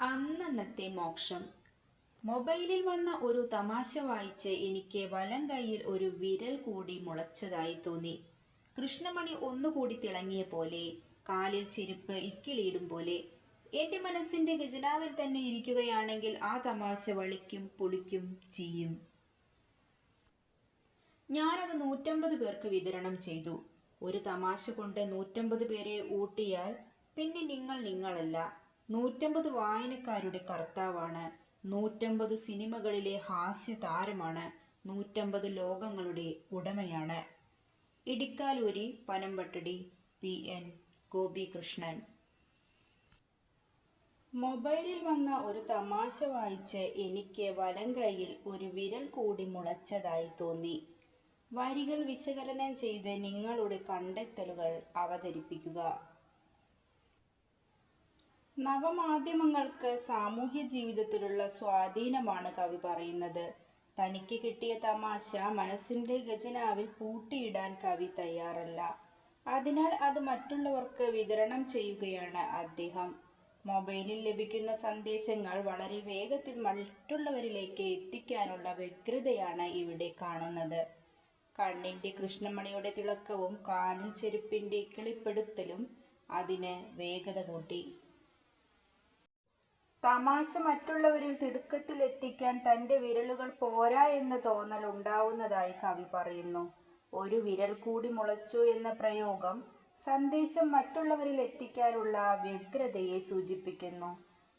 അന്നന്നത്തെ മോക്ഷം. മൊബൈലിൽ വന്ന ഒരു തമാശ വായിച്ച് എനിക്ക് വലം കൈയിൽ ഒരു വിരൽ കൂടി മുളച്ചതായി തോന്നി. കൃഷ്ണമണി ഒന്നുകൂടി തിളങ്ങിയ പോലെ കാലിൽ ചെരുപ്പ് ഇക്കിളിയിടും പോലെ എന്റെ മനസ്സിന്റെ ഖജനാവിൽ തന്നെ ഇരിക്കുകയാണെങ്കിൽ ആ തമാശ വളിക്കും പൊളിക്കും ചെയ്യും ഞാനത് നൂറ്റമ്പത് പേർക്ക് വിതരണം ചെയ്തു. ഒരു തമാശ കൊണ്ട് നൂറ്റമ്പത് പേരെ ഊട്ടിയാൽ പിന്നെ നിങ്ങൾ നിങ്ങളല്ല. നൂറ്റമ്പത് വായനക്കാരുടെ കർത്താവാണ്. നൂറ്റമ്പത് സിനിമകളിലെ ഹാസ്യ താരമാണ് നൂറ്റമ്പത് ലോകങ്ങളുടെ ഉടമയാണ്. ഇടിക്കാലൂരി പനമ്പട്ടടി പി. എൻ. ഗോപികൃഷ്ണൻ. മൊബൈലിൽ വന്ന ഒരു തമാശ വായിച്ച് എനിക്ക് വലം കൈയിൽ ഒരു വിരൽ കൂടി മുളച്ചതായി തോന്നി. വരികൾ വിശകലനം ചെയ്ത് നിങ്ങളുടെ കണ്ടെത്തലുകൾ അവതരിപ്പിക്കുക. നവമാധ്യമങ്ങൾക്ക് സാമൂഹ്യ ജീവിതത്തിലുള്ള സ്വാധീനമാണ് കവി പറയുന്നത്. തനിക്ക് കിട്ടിയ തമാശ മനസ്സിന്റെ ഖജനാവിൽ പൂട്ടിയിടാൻ കവി തയ്യാറല്ല. അതിനാൽ അത് മറ്റുള്ളവർക്ക് വിതരണം ചെയ്യുകയാണ് അദ്ദേഹം. മൊബൈലിൽ ലഭിക്കുന്ന സന്ദേശങ്ങൾ വളരെ വേഗത്തിൽ മറ്റുള്ളവരിലേക്ക് എത്തിക്കാനുള്ള വ്യഗ്രതയാണ് ഇവിടെ കാണുന്നത്. കണ്ണിന്റെ കൃഷ്ണമണിയുടെ തിളക്കവും കാലിൽ ചെരുപ്പിന്റെ കിളിപ്പെടുത്തലും അതിന് വേഗത കൂട്ടി. തമാശ മറ്റുള്ളവരിൽ തിടുക്കത്തിലെത്തിക്കാൻ തന്റെ വിരലുകൾ പോരാ എന്ന തോന്നൽ ഉണ്ടാവുന്നതായി കവി പറയുന്നു. ഒരു വിരൽ കൂടി മുളച്ചു എന്ന പ്രയോഗം സന്ദേശം മറ്റുള്ളവരിൽ എത്തിക്കാനുള്ള വ്യഗ്രതയെ സൂചിപ്പിക്കുന്നു.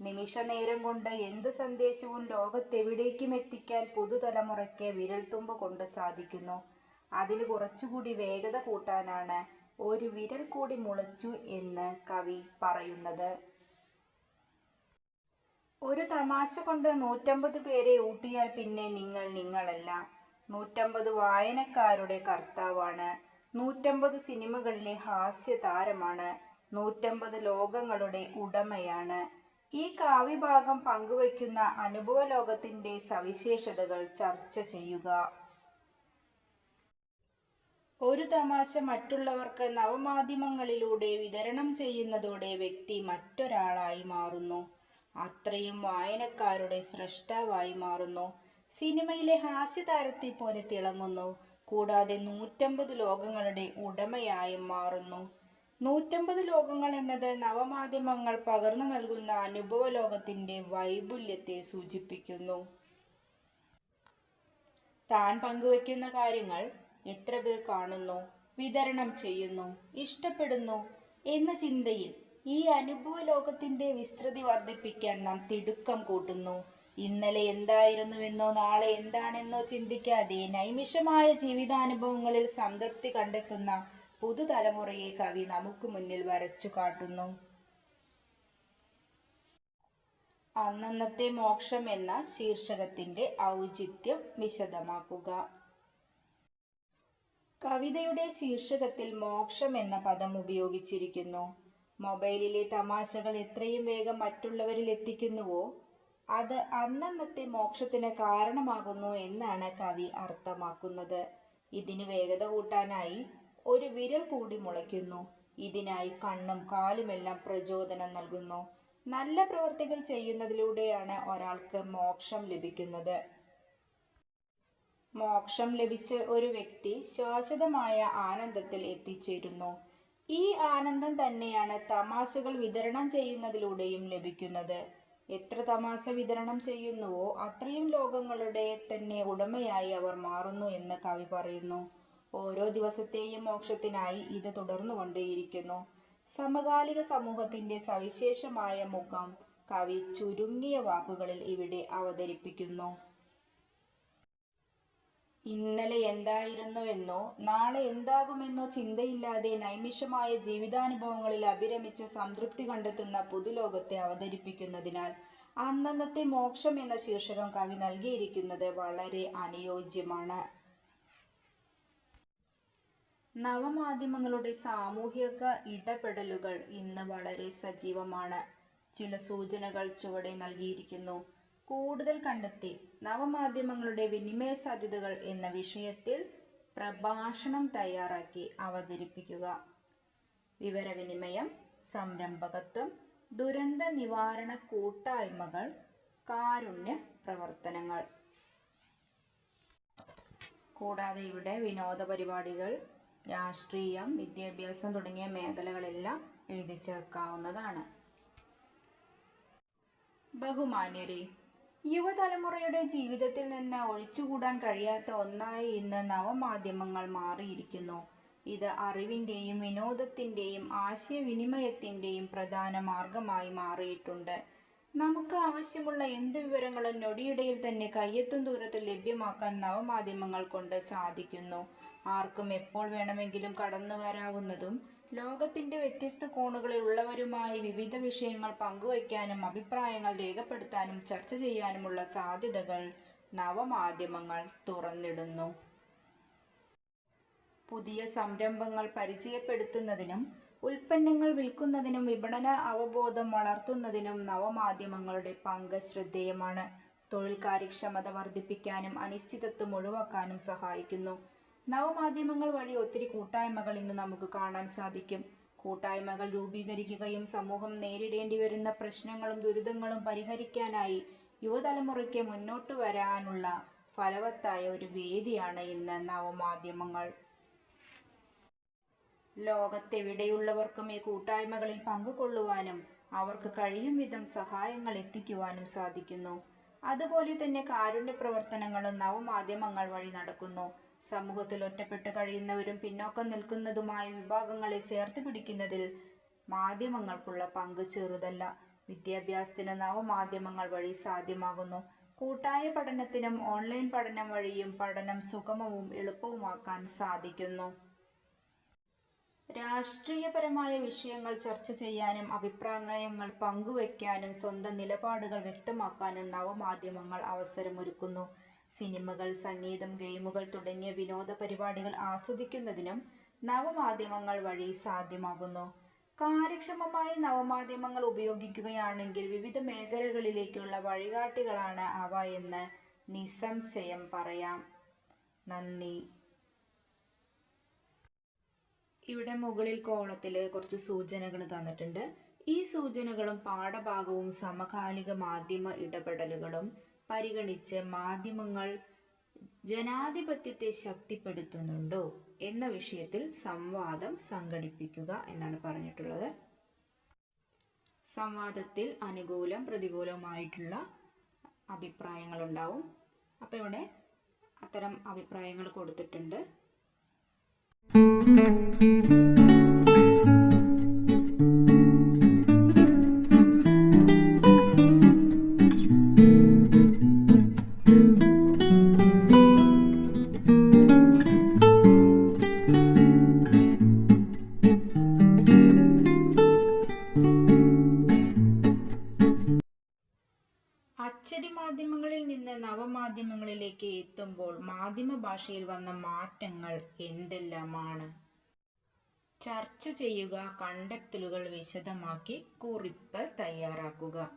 നിമിഷ നേരം കൊണ്ട് എന്ത് സന്ദേശവും ലോകത്തെവിടേക്കും എത്തിക്കാൻ പുതുതലമുറയ്ക്ക് വിരൽത്തുമ്പ് കൊണ്ട് സാധിക്കുന്നു. അതിന് കുറച്ചുകൂടി വേഗത കൂട്ടാനാണ് ഒരു വിരൽ കൂടി മുളച്ചു എന്ന് കവി പറയുന്നത്. ഒരു തമാശ കൊണ്ട് നൂറ്റമ്പത് പേരെ ഊട്ടിയാൽ പിന്നെ നിങ്ങൾ നിങ്ങളല്ല. നൂറ്റമ്പത് വായനക്കാരുടെ കർത്താവാണ്. നൂറ്റമ്പത് സിനിമകളിലെ ഹാസ്യ താരമാണ്. നൂറ്റമ്പത് ലോകങ്ങളുടെ ഉടമയാണ്. ഈ കാവ്യഭാഗം പങ്കുവയ്ക്കുന്ന അനുഭവ ലോകത്തിന്റെ സവിശേഷതകൾ ചർച്ച ചെയ്യുക. ഒരു തമാശ മറ്റുള്ളവർക്ക് നവമാധ്യമങ്ങളിലൂടെ വിതരണം ചെയ്യുന്നതോടെ വ്യക്തി മറ്റൊരാളായി മാറുന്നു. അത്രയും വായനക്കാരുടെ സ്രഷ്ടാവായി മാറുന്നു. സിനിമയിലെ ഹാസ്യതാരത്തെ പോലെ തിളങ്ങുന്നു. കൂടാതെ നൂറ്റമ്പത് ലോകങ്ങളുടെ ഉടമയായി മാറുന്നു. നൂറ്റമ്പത് ലോകങ്ങൾ എന്നത് നവമാധ്യമങ്ങൾ പകർന്നു നൽകുന്ന അനുഭവ ലോകത്തിന്റെ വൈപുല്യത്തെ സൂചിപ്പിക്കുന്നു. താൻ പങ്കുവയ്ക്കുന്ന കാര്യങ്ങൾ എത്ര പേർ കാണുന്നു വിതരണം ചെയ്യുന്നു ഇഷ്ടപ്പെടുന്നു എന്ന ചിന്തയിൽ ഈ അനുഭവ ലോകത്തിന്റെ വിസ്തൃതി വർദ്ധിപ്പിക്കാൻ നാം തിടുക്കം കൂട്ടുന്നു. ഇന്നലെ എന്തായിരുന്നുവെന്നോ നാളെ എന്താണെന്നോ ചിന്തിക്കാതെ നൈമിഷമായ ജീവിതാനുഭവങ്ങളിൽ സംതൃപ്തി കണ്ടെത്തുന്ന പുതുതലമുറയെ കവി നമുക്ക് മുന്നിൽ വരച്ചു കാട്ടുന്നു. അന്നന്നത്തെ മോക്ഷം എന്ന ശീർഷകത്തിന്റെ ഔചിത്യം വിശദമാക്കുക. കവിതയുടെ ശീർഷകത്തിൽ മോക്ഷം എന്ന പദം ഉപയോഗിച്ചിരിക്കുന്നു. മൊബൈലിലെ തമാശകൾ എത്രയും വേഗം മറ്റുള്ളവരിൽ എത്തിക്കുന്നുവോ അത് അന്നന്നത്തെ മോക്ഷത്തിന് കാരണമാകുന്നു എന്നാണ് കവി അർത്ഥമാക്കുന്നത്. ഇതിന് വേഗത കൂട്ടാനായി ഒരു വിരൽ കൂടി മുളയ്ക്കുന്നു. ഇതിനായി കണ്ണും കാലുമെല്ലാം പ്രചോദനം നൽകുന്നു. നല്ല പ്രവൃത്തികൾ ചെയ്യുന്നതിലൂടെയാണ് ഒരാൾക്ക് മോക്ഷം ലഭിക്കുന്നത്. മോക്ഷം ലഭിച്ച ഒരു വ്യക്തി ശാശ്വതമായ ആനന്ദത്തിൽ എത്തിച്ചേരുന്നു. ഈ ആനന്ദം തന്നെയാണ് തമാശകൾ വിതരണം ചെയ്യുന്നതിലൂടെയും ലഭിക്കുന്നത്. എത്ര തമാശ വിതരണം ചെയ്യുന്നുവോ അത്രയും ലോകങ്ങളുടെ തന്നെ ഉടമയായി അവർ മാറുന്നു എന്ന് കവി പറയുന്നു. ഓരോ ദിവസത്തെയും മോക്ഷത്തിനായി ഇത് തുടർന്നുകൊണ്ടേയിരിക്കുന്നു. സമകാലിക സമൂഹത്തിന്റെ സവിശേഷമായ മുഖം കവി ചുരുങ്ങിയ വാക്കുകളിൽ ഇവിടെ അവതരിപ്പിക്കുന്നു. ഇന്നലെ എന്തായിരുന്നുവെന്നോ നാളെ എന്താകുമെന്നോ ചിന്തയില്ലാതെ നൈമിഷമായ ജീവിതാനുഭവങ്ങളിൽ അഭിരമിച്ച് സംതൃപ്തി കണ്ടെത്തുന്ന പുതുലോകത്തെ അവതരിപ്പിക്കുന്നതിനാൽ അന്നന്നത്തെ മോക്ഷം എന്ന ശീർഷകം കവി നൽകിയിരിക്കുന്നത് വളരെ അനുയോജ്യമാണ്. നവമാധ്യമങ്ങളുടെ സാമൂഹിക ഇടപെടലുകൾ ഇന്ന് വളരെ സജീവമാണ്. ചില സൂചനകൾ ചുവടെ നൽകിയിരിക്കുന്നു. കൂടുതൽ കണ്ടെത്തി നവമാധ്യമങ്ങളുടെ വിനിമയ സാധ്യതകൾ എന്ന വിഷയത്തിൽ പ്രഭാഷണം തയ്യാറാക്കി അവതരിപ്പിക്കുക. വിവരവിനിമയം സംരംഭകത്വം ദുരന്ത നിവാരണ കൂട്ടായ്മകൾ കാരുണ്യ പ്രവർത്തനങ്ങൾ. കൂടാതെ ഇവിടെ വിനോദ പരിപാടികൾ രാഷ്ട്രീയം വിദ്യാഭ്യാസം തുടങ്ങിയ മേഖലകളെല്ലാം എഴുതി ചേർക്കാവുന്നതാണ്. ബഹുമാന്യരെ യുവതലമുറയുടെ ജീവിതത്തിൽ നിന്ന് ഒഴിച്ചുകൂടാൻ കഴിയാത്ത ഒന്നായി ഇന്ന് നവമാധ്യമങ്ങൾ മാറിയിരിക്കുന്നു. ഇത് അറിവിന്റെയും വിനോദത്തിന്റെയും ആശയവിനിമയത്തിന്റെയും പ്രധാന മാർഗമായി മാറിയിട്ടുണ്ട്. നമുക്ക് ആവശ്യമുള്ള എന്ത് വിവരങ്ങളും നൊടിയിടയിൽ തന്നെ കയ്യെത്തും ദൂരത്തിൽ ലഭ്യമാക്കാൻ നവമാധ്യമങ്ങൾ കൊണ്ട് സാധിക്കുന്നു. ആർക്കും എപ്പോൾ വേണമെങ്കിലും കടന്നു വരാവുന്നതും ലോകത്തിന്റെ വ്യത്യസ്ത കോണുകളിൽ ഉള്ളവരുമായി വിവിധ വിഷയങ്ങൾ പങ്കുവയ്ക്കാനും അഭിപ്രായങ്ങൾ രേഖപ്പെടുത്താനും ചർച്ച ചെയ്യാനുമുള്ള സാധ്യതകൾ നവമാധ്യമങ്ങൾ തുറന്നിടുന്നു. പുതിയ സംരംഭങ്ങൾ പരിചയപ്പെടുത്തുന്നതിനും ഉൽപ്പന്നങ്ങൾ വിൽക്കുന്നതിനും വിപണന അവബോധം വളർത്തുന്നതിനും നവമാധ്യമങ്ങളുടെ പങ്ക് ശ്രദ്ധേയമാണ്. തൊഴിൽ കാര്യക്ഷമത വർദ്ധിപ്പിക്കാനും അനിശ്ചിതത്വം ഒഴിവാക്കാനും സഹായിക്കുന്നു. നവമാധ്യമങ്ങൾ വഴി ഒത്തിരി കൂട്ടായ്മകൾ ഇന്ന് നമുക്ക് കാണാൻ സാധിക്കും. കൂട്ടായ്മകൾ രൂപീകരിക്കുകയും സമൂഹം നേരിടേണ്ടി വരുന്ന പ്രശ്നങ്ങളും ദുരിതങ്ങളും പരിഹരിക്കാനായി യുവതലമുറയ്ക്ക് മുന്നോട്ട് വരാനുള്ള ഫലവത്തായ ഒരു വേദിയാണ് ഇന്ന് നവമാധ്യമങ്ങൾ. ലോകത്തെവിടെയുള്ളവർക്കും ഈ കൂട്ടായ്മകളിൽ പങ്കുകൊള്ളുവാനും അവർക്ക് കഴിയും വിധം സഹായങ്ങൾ എത്തിക്കുവാനും സാധിക്കുന്നു. അതുപോലെ തന്നെ കാരുണ്യ പ്രവർത്തനങ്ങളും നവമാധ്യമങ്ങൾ വഴി നടക്കുന്നു. സമൂഹത്തിൽ ഒറ്റപ്പെട്ട് കഴിയുന്നവരും പിന്നോക്കം നിൽക്കുന്നതുമായ വിഭാഗങ്ങളെ ചേർത്ത് പിടിക്കുന്നതിൽ മാധ്യമങ്ങൾക്കുള്ള പങ്ക് ചെറുതല്ല. വിദ്യാഭ്യാസത്തിന് നവമാധ്യമങ്ങൾ വഴി സാധ്യമാകുന്നു. കൂട്ടായ പഠനത്തിനും ഓൺലൈൻ പഠനം വഴിയും പഠനം സുഗമവും എളുപ്പവുമാക്കാൻ സാധിക്കുന്നു. രാഷ്ട്രീയപരമായ വിഷയങ്ങൾ ചർച്ച ചെയ്യാനും അഭിപ്രായങ്ങൾ പങ്കുവയ്ക്കാനും സ്വന്തം നിലപാടുകൾ വ്യക്തമാക്കാനും നവമാധ്യമങ്ങൾ അവസരമൊരുക്കുന്നു. സിനിമകൾ സംഗീതം ഗെയിമുകൾ തുടങ്ങിയ വിനോദ പരിപാടികൾ ആസ്വദിക്കുന്നതിനും നവമാധ്യമങ്ങൾ വഴി സാധ്യമാകുന്നു. കാര്യക്ഷമമായി നവമാധ്യമങ്ങൾ ഉപയോഗിക്കുകയാണെങ്കിൽ വിവിധ മേഖലകളിലേക്കുള്ള വഴികാട്ടികളാണ് അവ എന്ന് നിസ്സംശയം പറയാം. നന്ദി. ഇവിടെ മുകളിൽ കോളത്തിൽ കുറച്ച് സൂചനകൾ തന്നിട്ടുണ്ട്. ഈ സൂചനകളും പാഠഭാഗവും സമകാലിക മാധ്യമ ഇടപെടലുകളും പരിഗണിച്ച് മാധ്യമങ്ങൾ ജനാധിപത്യത്തെ ശക്തിപ്പെടുത്തുന്നുണ്ടോ എന്ന വിഷയത്തിൽ സംവാദം സംഘടിപ്പിക്കുക എന്നാണ് പറഞ്ഞിട്ടുള്ളത്. സംവാദത്തിൽ അനുകൂലം പ്രതികൂലമായിട്ടുള്ള അഭിപ്രായങ്ങൾ ഉണ്ടാവും അപ്പോൾ ഇവിടെ അത്തരം അഭിപ്രായങ്ങൾ കൊടുത്തിട്ടുണ്ട്. അച്ചടി മാധ്യമങ്ങളിൽ നിന്ന് നവമാധ്യമങ്ങളിലേക്ക് എത്തുമ്പോൾ മാധ്യമ ഭാഷയിൽ വന്ന മാറ്റങ്ങൾ എന്തെല്ലാമാണ്? ചർച്ച ചെയ്യുക കണ്ടെത്തലുകൾ വിശദമാക്കി കുറിപ്പ് തയ്യാറാക്കുക.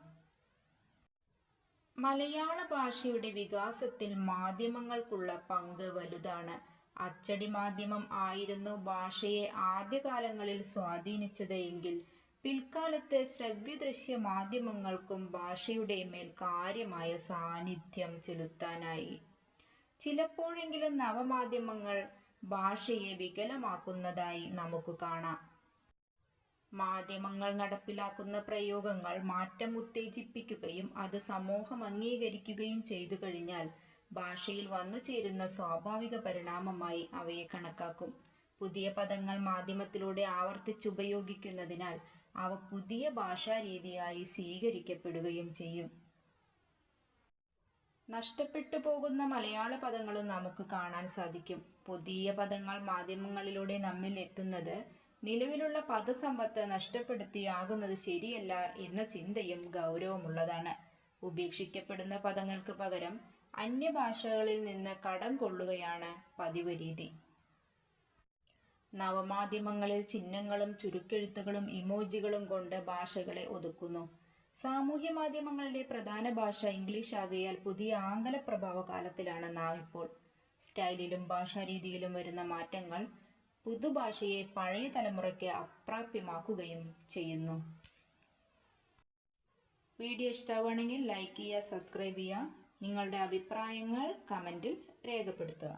മലയാള ഭാഷയുടെ വികാസത്തിൽ മാധ്യമങ്ങൾക്കുള്ള പങ്ക് വലുതാണ്. അച്ചടി മാധ്യമം ആയിരുന്നു ഭാഷയെ ആദ്യകാലങ്ങളിൽ സ്വാധീനിച്ചത് എങ്കിൽ പിൽക്കാലത്ത് ശ്രവ്യദൃശ്യ മാധ്യമങ്ങൾക്കും ഭാഷയുടെ മേൽ കാര്യമായ സാന്നിധ്യം ചെലുത്താനായി. ചിലപ്പോഴെങ്കിലും നവമാധ്യമങ്ങൾ ഭാഷയെ വികലമാക്കുന്നതായി നമുക്ക് കാണാം. മാധ്യമങ്ങൾ നടപ്പിലാക്കുന്ന പ്രയോഗങ്ങൾ മാറ്റം ഉത്തേജിപ്പിക്കുകയും അത് സമൂഹം അംഗീകരിക്കുകയും ചെയ്തു കഴിഞ്ഞാൽ ഭാഷയിൽ വന്നു ചേരുന്ന സ്വാഭാവിക പരിണാമമായി അവയെ കണക്കാക്കും. പുതിയ പദങ്ങൾ മാധ്യമത്തിലൂടെ ആവർത്തിച്ചുപയോഗിക്കുന്നതിനാൽ അവ പുതിയ ഭാഷാരീതിയായി സ്വീകരിക്കപ്പെടുകയും ചെയ്യും. നഷ്ടപ്പെട്ടു പോകുന്ന മലയാള പദങ്ങളും നമുക്ക് കാണാൻ സാധിക്കും. പുതിയ പദങ്ങൾ മാധ്യമങ്ങളിലൂടെ നമ്മിൽ എത്തുന്നത് നിലവിലുള്ള പദസമ്പത്ത് നഷ്ടപ്പെടുത്തിയാകുന്നത് ശരിയല്ല എന്ന ചിന്തയും ഗൗരവമുള്ളതാണ്. ഉപേക്ഷിക്കപ്പെടുന്ന പദങ്ങൾക്ക് പകരം അന്യഭാഷകളിൽ നിന്ന് കടം കൊള്ളുകയാണ് പതിവ് രീതി. നവമാധ്യമങ്ങളിൽ ചിഹ്നങ്ങളും ചുരുക്കെഴുത്തുകളും ഇമോജികളും കൊണ്ട് ഭാഷകളെ ഒതുക്കുന്നു. സാമൂഹ്യ മാധ്യമങ്ങളിലെ പ്രധാന ഭാഷ ഇംഗ്ലീഷ് ആകയാൽ പുതിയ ആംഗല പ്രഭാവ കാലത്തിലാണ് നാം ഇപ്പോൾ സ്റ്റൈലിലും ഭാഷാരീതിയിലും വരുന്ന മാറ്റങ്ങൾ പുതുഭാഷയെ പഴയ തലമുറയ്ക്ക് അപ്രാപ്യമാക്കുകയും ചെയ്യുന്നു. വീഡിയോ ഇഷ്ടമാണെങ്കിൽ ലൈക്ക് ചെയ്യുക സബ്സ്ക്രൈബ് ചെയ്യുക. നിങ്ങളുടെ അഭിപ്രായങ്ങൾ കമന്റിൽ രേഖപ്പെടുത്തുക.